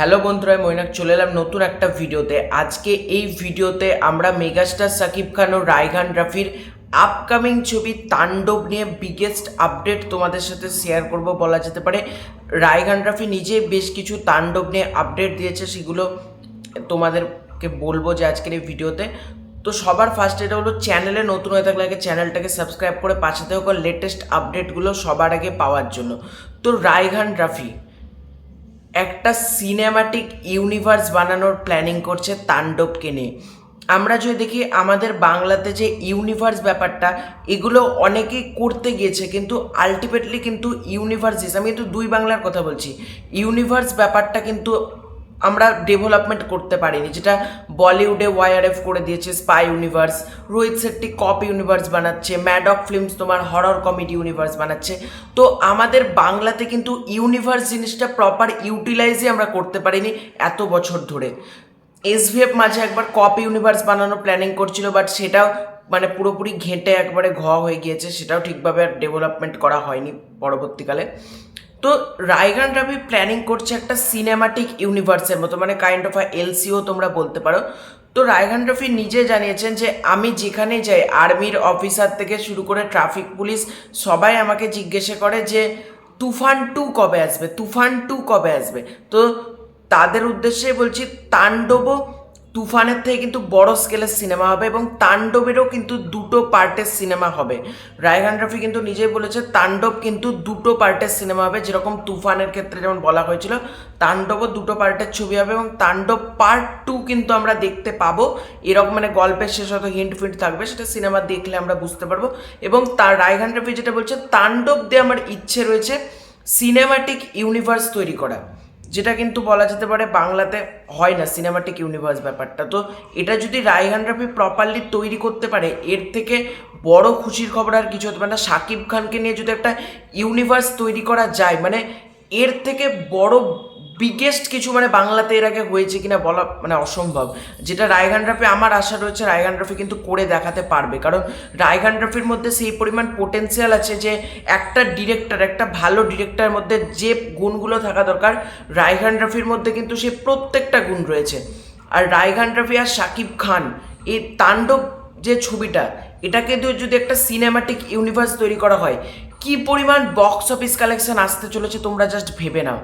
Hello বন্ধুরা, আমি মৈনাক, চলে এলাম নতুন একটা ভিডিওতে। আজকে এই ভিডিওতে আমরা মেগাস্টার সাকিব খান ও রায়গান রাফির আপকামিং ছবি তাণ্ডব নিয়ে বিগেস্ট আপডেট তোমাদের সাথে শেয়ার করব বলা যেতে পারে। রায়গান রাফি নিজে বেশ কিছু তাণ্ডব নিয়ে আপডেট দিয়েছে, সেগুলো তোমাদেরকে বলব যে আজকের এই ভিডিওতে। তো সবার ফার্স্ট এটা হলো চ্যানেলে নতুন হয়ে থাকলে আগে চ্যানেলটাকে সাবস্ক্রাইব করে পাশে থাকা লেটেস্ট আপডেটগুলো সবার আগে পাওয়ার জন্য। তো রায়গান রাফি একটা সিনেমাটিক ইউনিভার্স বানানোর প্ল্যানিং করছে তাণ্ডবকে নিয়ে। আমরা যদি দেখি, আমাদের বাংলাতে যে ইউনিভার্স ব্যাপারটা, এগুলো অনেকেই করতে গিয়েছে, কিন্তু আলটিমেটলি কিন্তু ইউনিভার্স আমি কিন্তু দুই বাংলার কথা বলছি। ইউনিভার্স ব্যাপারটা কিন্তু আমরা ডেভেলপমেন্ট করতে পারিনি। যেটা বলিউডে ওয়াইআরএফ করে দিয়েছে spy universe Rohit Shetty cop universe বানাচ্ছে ম্যাডক ফিল্মস তোমার হরর কমেডি ইউনিভার্স বানাচ্ছে। তো আমাদের বাংলাতে কিন্তু ইউনিভার্স জিনিসটা প্রপার ইউটিলাইজই আমরা করতে পারিনি এত বছর ধরে। এসভিএফ মাঝে একবার কপ ইউনিভার্স বানানোর প্ল্যানিং করছিল বাট সেটাও মানে পুরোপুরি ঘেঁটে একবারে ঘ হয়ে গিয়েছে, সেটাও ঠিকভাবে ডেভেলপমেন্ট করা হয়নি পরবর্তীকালে। তো রায়গান রাবি প্ল্যানিং করছে একটা সিনেমাটিক ইউনিভার্সের মতো মানে কাইন্ড অফ এলসিও তোমরা বলতে পারো। তো রায়গান রফি নিজে জানিয়েছেন যে, আমি যেখানে যাই আর্মির অফিসার থেকে শুরু করে ট্রাফিক পুলিশ সবাই আমাকে জিজ্ঞেসে করে যে, তুফান টু কবে আসবে? তুফান টু কবে আসবে? তো তাদের উদ্দেশ্যে বলছি তাণ্ডবও তুফানের থেকে কিন্তু বড় স্কেলের সিনেমা হবে এবং তাণ্ডবেরও কিন্তু দুটো পার্টের সিনেমা হবে। রায়হান রফি কিন্তু নিজেই বলেছে তাণ্ডব কিন্তু দুটো পার্টের সিনেমা হবে, যেরকম তুফানের ক্ষেত্রে যেমন বলা হয়েছিল, তাণ্ডবও দুটো পার্টের ছবি হবে এবং তাণ্ডব পার্ট টু কিন্তু আমরা দেখতে পাবো। এরকম মানে গল্পের শেষ হয়তো হিন্ট ফিন্ট থাকবে, সেটা সিনেমা দেখলে আমরা বুঝতে পারব। এবং তার রায়হান রফি যেটা বলছে, তাণ্ডব দিয়ে আমার ইচ্ছে রয়েছে সিনেমাটিক ইউনিভার্স তৈরি করা। যেটা কিন্তু বলা যেতে পারে বাংলাতে হয় না সিনেমাটিক ইউনিভার্স ব্যাপারটা। তো এটা যদি রায়হান রাফি প্রপারলি তৈরি করতে পারে, এর থেকে বড় খুশির খবর আর কিছু হতে পারে না। সাকিব খানকে নিয়ে যদি একটা ইউনিভার্স তৈরি করা যায় মানে এর থেকে বড় বিগেস্ট কিছু মানে বাংলাতে এর আগে হয়েছে কিনা বলা মানে অসম্ভব। যেটা রায়গান রাফি, আমার আশা রয়েছে রায়গান রাফি কিন্তু করে দেখাতে পারবে। কারণ রায়গান রাফির মধ্যে সেই পরিমাণ পোটেন্সিয়াল আছে যে একটা ডিরেক্টর একটা ভালো ডিরেক্টরের মধ্যে যে গুণগুলো থাকা দরকার, রায়গান রাফির মধ্যে কিন্তু সে প্রত্যেকটা গুণ রয়েছে। আর রায়গান রাফি আর শাকিব খান, এই তাণ্ডব যে ছবিটা, এটাকে যদি একটা সিনেমাটিক ইউনিভার্স তৈরি করা হয়, কি পরিমাণ বক্স অফিস কালেকশন আসতে চলেছে তোমরা জাস্ট ভেবে নাও।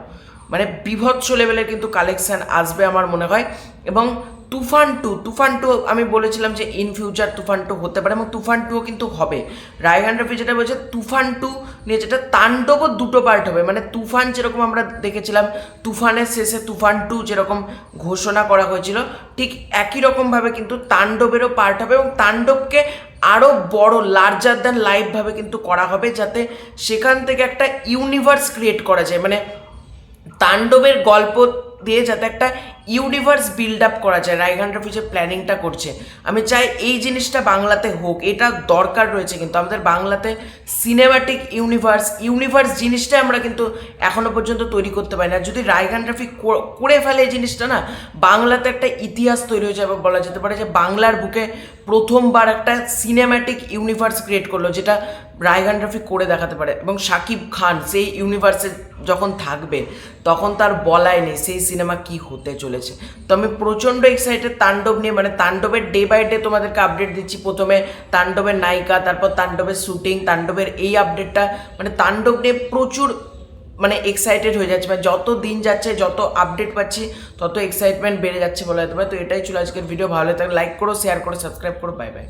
মানে বিভৎস লেভেলের কিন্তু কালেকশান আসবে আমার মনে হয়। এবং তুফান টু তুফান টু আমি বলেছিলাম যে ইন ফিউচার তুফান টু হতে পারে এবং তুফান টুও কিন্তু হবে। রায়গান রফি যেটা বলছে, তুফান টু নিয়ে যেটা তাণ্ডবও দুটো পার্ট হবে। মানে তুফান যেরকম আমরা দেখেছিলাম, তুফানের শেষে তুফান টু যেরকম ঘোষণা করা হয়েছিল, ঠিক একই রকমভাবে কিন্তু তাণ্ডবেরও পার্ট হবে এবং তাণ্ডবকে আরও বড় লার্জার দ্যান লাইফভাবে কিন্তু করা হবে যাতে সেখান থেকে একটা ইউনিভার্স ক্রিয়েট করা যায়। মানে তাণ্ডবের গল্প দিয়ে যাতে একটা ইউনিভার্স বিল্ড আপ করা যায় রায়গান রফি যে প্ল্যানিংটা করছে। আমি চাই এই জিনিসটা বাংলাতে হোক, এটা দরকার রয়েছে কিন্তু আমাদের বাংলাতে সিনেমাটিক ইউনিভার্স ইউনিভার্স জিনিসটা আমরা কিন্তু এখনও পর্যন্ত তৈরি করতে পারি না। যদি রায়গান রফি করে ফেলে এই জিনিসটা না, বাংলাতে একটা ইতিহাস তৈরি হয়ে যাবে বলা যেতে পারে যে বাংলার বুকে প্রথমবার একটা সিনেম্যাটিক ইউনিভার্স ক্রিয়েট করল, যেটা রায়গান রফি করে দেখাতে পারে। এবং শাকিব খান সেই ইউনিভার্সে যখন থাকবে, তখন তার বলাই নেই সেই সিনেমা কি হতে চলেছে তো আমি প্রচণ্ড এক্সাইটেড তাণ্ডব নিয়ে মানে তাণ্ডবের ডে বাই ডে তোমাদেরকে আপডেট দিচ্ছি। প্রথমে তাণ্ডবের নায়িকা, তারপর তাণ্ডবের শুটিং তাণ্ডবের এই আপডেটটা মানে তাণ্ডব নিয়ে প্রচুর মানে এক্সাইটেড হয়ে যাচ্ছে। মানে যত দিন যাচ্ছে, যত আপডেট পাচ্ছি, তত এক্সাইটমেন্ট বেড়ে যাচ্ছে বলা যেতে পারে। তো এটাই ছিল আজকের ভিডিও ভালো লাগে লাইক করো শেয়ার করো সাবস্ক্রাইব করো। Bye bye